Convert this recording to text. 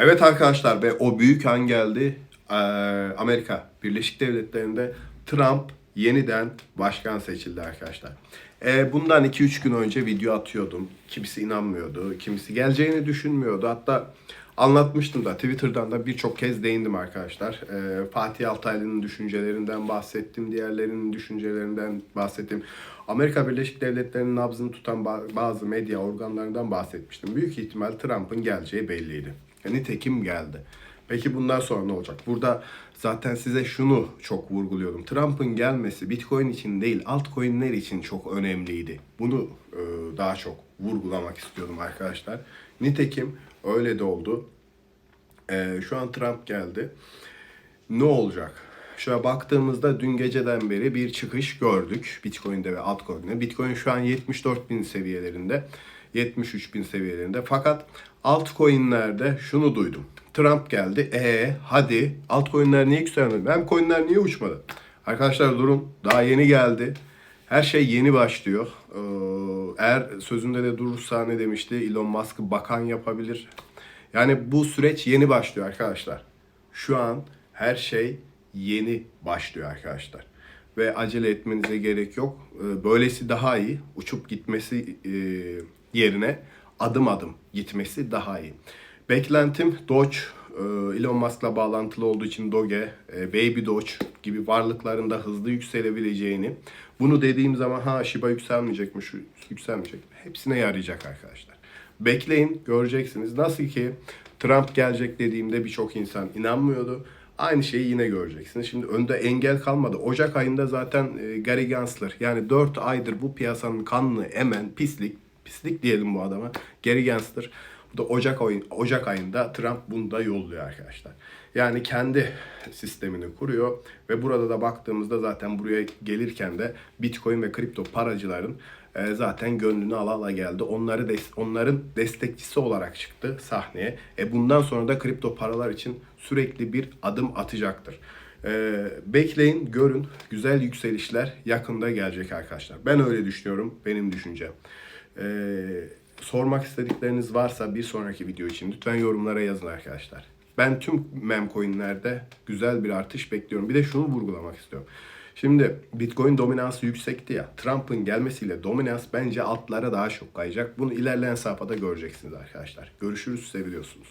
Evet arkadaşlar ve o büyük an geldi. Ee, Amerika Birleşik Devletleri'nde Trump yeniden başkan seçildi arkadaşlar. Ee, bundan 2-3 gün önce video atıyordum. Kimisi inanmıyordu, kimisi geleceğini düşünmüyordu. Hatta anlatmıştım da Twitter'dan da birçok kez değindim arkadaşlar. Ee, Fatih Altaylı'nın düşüncelerinden bahsettim, diğerlerinin düşüncelerinden bahsettim. Amerika Birleşik Devletleri'nin nabzını tutan ba- bazı medya organlarından bahsetmiştim. Büyük ihtimal Trump'ın geleceği belliydi. Nitekim geldi. Peki bundan sonra ne olacak? Burada zaten size şunu çok vurguluyordum. Trump'ın gelmesi Bitcoin için değil, altcoin'ler için çok önemliydi. Bunu e, daha çok vurgulamak istiyordum arkadaşlar. Nitekim öyle de oldu. E, şu an Trump geldi. Ne olacak? Şöyle baktığımızda dün geceden beri bir çıkış gördük Bitcoin'de ve altcoin'de. Bitcoin şu an 74 bin seviyelerinde, 73 bin seviyelerinde. Fakat altcoin'lerde şunu duydum. Trump geldi. E hadi altcoin'ler niye yükselmedi? Hem coin'ler niye uçmadı? Arkadaşlar durun. Daha yeni geldi. Her şey yeni başlıyor. Ee, Eğer sözünde de durursa ne demişti? Elon Musk'ı bakan yapabilir. Yani bu süreç yeni başlıyor arkadaşlar. Şu an her şey yeni başlıyor arkadaşlar. Ve acele etmenize gerek yok. Ee, Böylesi daha iyi. Uçup gitmesi e, yerine adım adım gitmesi daha iyi. Beklentim Doge, e, Elon Musk'la bağlantılı olduğu için Doge, e, Baby Doge gibi varlıkların da hızlı yükselebileceğini. Bunu dediğim zaman ha Shiba yükselmeyecek mi, yükselmeyecek mi? Hepsine yarayacak arkadaşlar. Bekleyin göreceksiniz. Nasıl ki Trump gelecek dediğimde birçok insan inanmıyordu. Aynı şeyi yine göreceksiniz. Şimdi önde engel kalmadı. Ocak ayında zaten e, Gary Gensler yani 4 aydır bu piyasanın kanını emen pislik, pislik diyelim bu adama. Gary Gensler bu da Ocak, ayın, Ocak ayında Trump bunu da yolluyor arkadaşlar. Yani kendi sistemini kuruyor ve burada da baktığımızda zaten buraya gelirken de Bitcoin ve kripto paracıların e, zaten gönlünü ala ala geldi. Onları des- onların destekçisi olarak çıktı sahneye. E bundan sonra da kripto paralar için sürekli bir adım atacaktır. E, bekleyin, görün. Güzel yükselişler yakında gelecek arkadaşlar. Ben öyle düşünüyorum. Benim düşüncem. E, sormak istedikleriniz varsa bir sonraki video için lütfen yorumlara yazın arkadaşlar. Ben tüm mem coinlerde güzel bir artış bekliyorum. Bir de şunu vurgulamak istiyorum. Şimdi Bitcoin dominansı yüksekti ya. Trump'ın gelmesiyle dominans bence altlara daha çok kayacak. Bunu ilerleyen safhada göreceksiniz arkadaşlar. Görüşürüz, seviliyorsunuz.